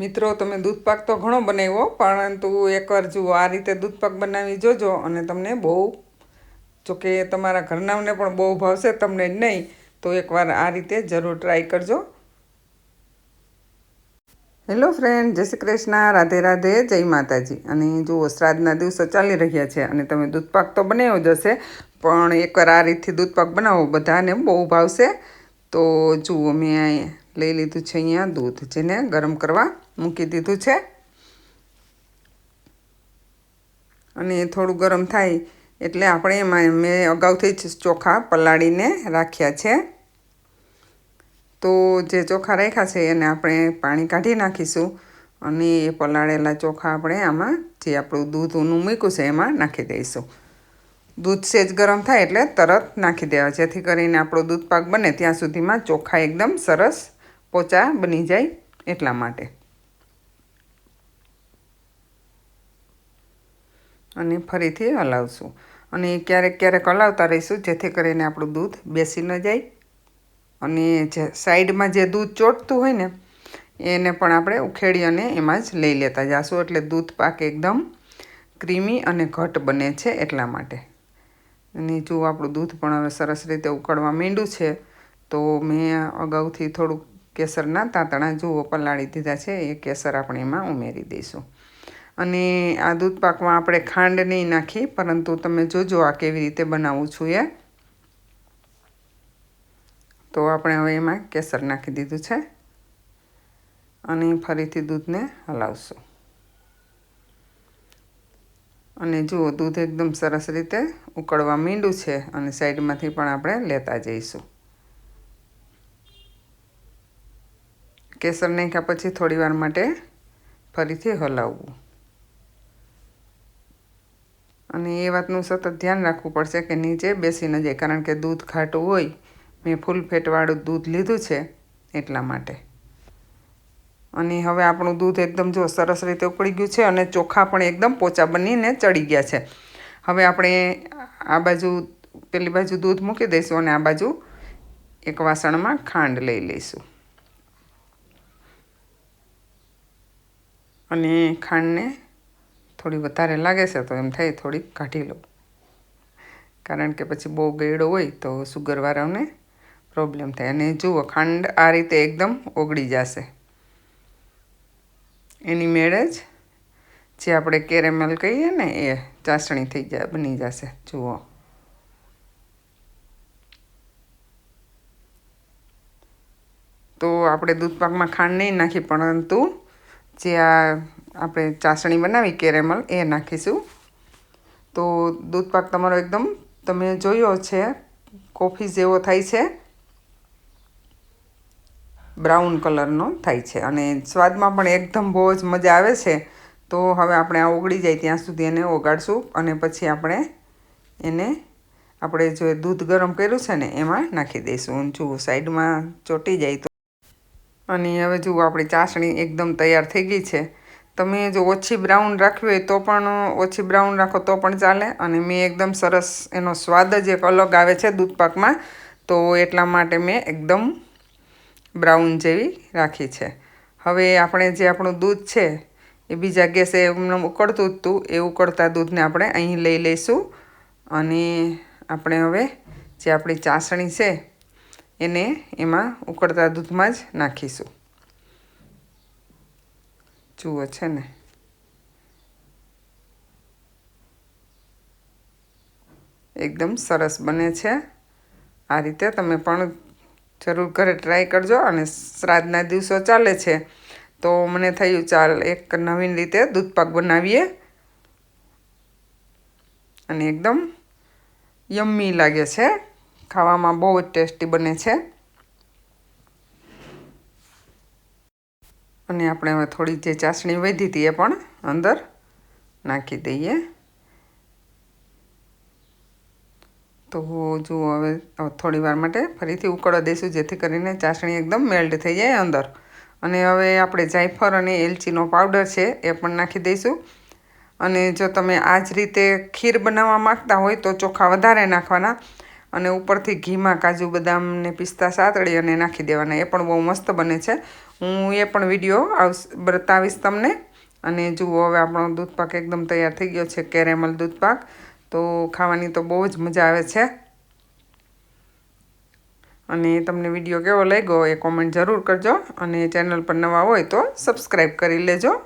મિત્રો, તમે દૂધપાક તો ઘણો બનાવ્યો, પરંતુ એકવાર જુઓ, આ રીતે દૂધપાક બનાવી જોજો અને તમને બહુ, જોકે તમારા ઘરનાને પણ બહુ ભાવશે, તમને નહીં, તો એકવાર આ રીતે જરૂર ટ્રાય કરજો. હેલો ફ્રેન્ડ જય શ્રી કૃષ્ણ, રાધે રાધે, જય માતાજી. અને જુઓ, શ્રાદ્ધના દિવસો ચાલી રહ્યા છે અને તમે દૂધપાક તો બનાવ્યો જ હશે, પણ એકવાર આ રીતથી દૂધપાક બનાવો, બધાને બહુ ભાવશે. તો જુઓ, મેં લઈ લીધું છે અહીંયા દૂધ જેને ગરમ કરવા મૂકી દીધું છે. અને થોડું ગરમ થાય એટલે આપણે એમાં મેં અગાઉથી જ ચોખા પલાળીને રાખ્યા છે. તો જે ચોખા રાખ્યા છે એને આપણે પાણી કાઢી નાખીશું અને એ પલાળેલા ચોખા આપણે આમાં જે આપણું દૂધનું મૂક્યું છે એમાં નાખી દઈશું. દૂધ સેજ ગરમ થાય એટલે તરત નાખી દેવા જેથી કરીને આપણો દૂધ પાક બને ત્યાં સુધીમાં ચોખા એકદમ સરસ પોચા બની જાય એટલા માટે. અને ફરીથી હલાવશું. અને ક્યારેક ક્યારેક હલાવતા રહીશું, જેથી કરીને આપણું દૂધ બેસી ન જાય. અને જે સાઈડમાં જે દૂધ ચોટતું હોય ને, એને પણ આપણે ઉખેડી અને એમાં જ લઈ લેતા જાશું. એટલે દૂધ પાક એકદમ ક્રીમી અને ઘટ બને છે એટલા માટે. અને જો આપણું દૂધ પણ હવે સરસ રીતે ઉકળવા માંડ્યું છે, તો મેં અગાઉથી થોડુંક કેસરના તાંતણા જુઓ પલાળી દીધા છે, એ કેસર આપણે એમાં ઉમેરી દઈશું. અને આ દૂધ પાકમાં આપણે ખાંડ નહીં નાખી, પરંતુ તમે જોજો આ કેવી રીતે બનાવું છું એ. તો આપણે હવે એમાં કેસર નાખી દીધું છે. અને ફરીથી દૂધને હલાવશું. અને જુઓ, દૂધ એકદમ સરસ રીતે ઉકળવા માંડ્યું છે અને સાઈડમાંથી પણ આપણે લેતા જઈશું. કેસર નાખ્યા પછી થોડીવાર માટે ફરીથી હલાવવું. અને એ વાતનું સતત ધ્યાન રાખવું પડશે કે નીચે બેસી ન જાય, કારણ કે દૂધ ખાટું હોય, મેં ફૂલ ફેટવાળું દૂધ લીધું છે એટલા માટે. અને હવે આપણું દૂધ એકદમ જો સરસ રીતે ઉકળી ગયું છે અને ચોખા પણ એકદમ પોચા બનીને ચડી ગયા છે. હવે આપણે આ બાજુ, પેલી બાજુ દૂધ મૂકી દઈશું અને આ બાજુ એક વાસણમાં ખાંડ લઈ લઈશું. અને ખાંડને થોડી વધારે લાગે છે, તો એમ થાય થોડીક કાઢી લઉં. કારણ કે પછી બહુ ગેડો હોય તો સુગરવાળાને પ્રોબ્લેમ થાય. અને જુઓ, ખાંડ આ રીતે એકદમ ઓગળી જશે. એની મેળે જ જે આપણે કેરેમલ કહીએ ને, એ ચાસણી થઈ જાય બની જશે. જુઓ. તો આપણે દૂધપાકમાં ખાંડ નહીં નાખી, પરંતુ જે આ આપણે ચાસણી બનાવી, કેરેમલ, એ નાખીશું. તો દૂધપાક તમારો એકદમ, તમે જોયો છે, કોફી જેવો થાય છે. બ્રાઉન કલરનો થાય છે અને સ્વાદમાં પણ એકદમ બહુ જ મજા આવે છે. તો હવે આપણે આ ઓગળી જાય ત્યાં સુધી એને ઓગાળશું અને પછી આપણે એને, આપણે જો દૂધ ગરમ કર્યું છે ને, એમાં નાખી દઈશું. ઊંચું સાઈડમાં ચોટી જાય તો અને હવે જુઓ, આપણી ચાસણી એકદમ તૈયાર થઈ ગઈ છે. તમે જો ઓછી બ્રાઉન રાખવી હોય તો પણ ઓછી બ્રાઉન રાખો તો પણ ચાલે. અને મેં એકદમ સરસ એનો સ્વાદ જ એક અલગ આવે છે દૂધપાકમાં. તો એટલા માટે મેં એકદમ બ્રાઉન જેવી રાખી છે. હવે આપણે જે આપણું દૂધ છે, એ બીજા ગેસે એમને ઉકળતું જ હતું એ ઉકળતા દૂધને આપણે અહીં લઈ લઈશું. અને આપણે હવે જે આપણી ચાસણી છે એને એમાં ઉકળતા દૂધમાં જ નાખીશું. જુઓ છે ને. એકદમ સરસ બને છે. આ રીતે તમે પણ જરૂર ઘરે ટ્રાય કરજો અને શ્રાદ્ધના દિવસો ચાલે છે. તો મને થયું ચાલ એક નવીન રીતે દૂધપાક બનાવીએ. અને એકદમ યમ્મી લાગે છે. ખાવામાં બહુ જ ટેસ્ટી બને છે. અને આપણે હવે થોડી જે ચાસણી વધી હતી એ પણ અંદર નાખી દઈએ. તો જુઓ હવે થોડી વાર માટે ફરીથી ઉકળવા દઈશું, જેથી કરીને ચાસણી એકદમ મેલ્ટ થઈ જાય અંદર. અને હવે આપણે જાયફળ અને એલચીનો પાવડર છે એ પણ નાખી દઈશું. અને જો તમે આ જ રીતે ખીર બનાવવા માગતા હોય તો ચોખા વધારે નાખવાના. અને ઉપરથી ઘીમાં કાજુ બદામ ને પિસ્તા સાતળી અને નાખી દેવાના. એ પણ બહુ મસ્ત બને છે. હું એ પણ વીડિયો બતાવીશ તમને. અને જુઓ, હવે આપણો દૂધપાક એકદમ તૈયાર થઈ ગયો છે, કેરેમલ દૂધપાક. તો ખાવાની તો બહુ જ મજા આવે છે. અને તમને વીડિયો કેવો લાગ્યો એ કોમેન્ટ જરૂર કરજો. અને ચેનલ પર નવા હોય તો સબસ્ક્રાઈબ કરી લેજો.